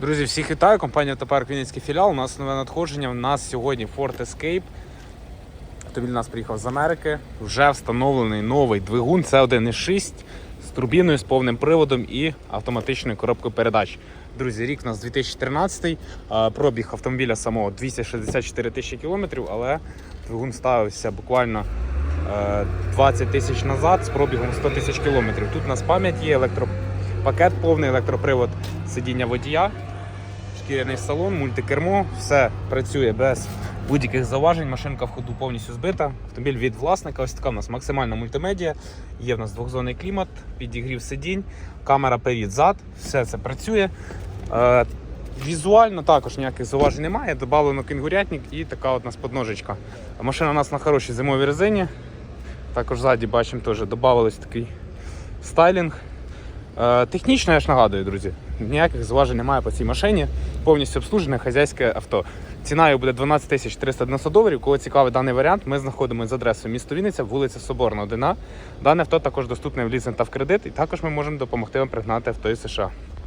Друзі, всіх вітаю. Компанія Автопарк Вінницький філіал. У нас нове надходження. У нас сьогодні Ford Escape. Автомобіль у нас приїхав з Америки. Вже встановлений новий двигун. Це 1.6 з турбіною, з повним приводом і автоматичною коробкою передач. Друзі, рік у нас 2013. Пробіг автомобіля самого 264 тисячі кілометрів, але двигун ставився буквально е, 20 тисяч назад з пробігом 100 тисяч кілометрів. Тут у нас пам'ять є, електропакет повний, електропривод сидіння водія, шкіряний салон, мультикермо, все працює без будь-яких зауважень. Машинка в ходу повністю збита. Автомобіль від власника. Ось така у нас максимальна мультимедіа. Є в нас двохзонний клімат, підігрів сидінь, камера перед зад. Все це працює. Е, Візуально також ніяких зауважень немає. Добавлено кенгурятник і така от нас подножечка. Машина у нас на хорошій зимовій резині. Також ззаді бачимо теж додавалось такий стайлінг. Е, Технічно, я ж нагадую, друзі, ніяких зважень немає по цій машині. Повністю обслужене хазяйське авто. Ціна його буде 12 тисяч 390 доларів. Кого цікавий даний варіант, ми знаходимося з адресою місто Вінниця, вулиця Соборна, 1. Дане авто також доступне в лізинг та в кредит, і також ми можемо допомогти вам пригнати авто із США.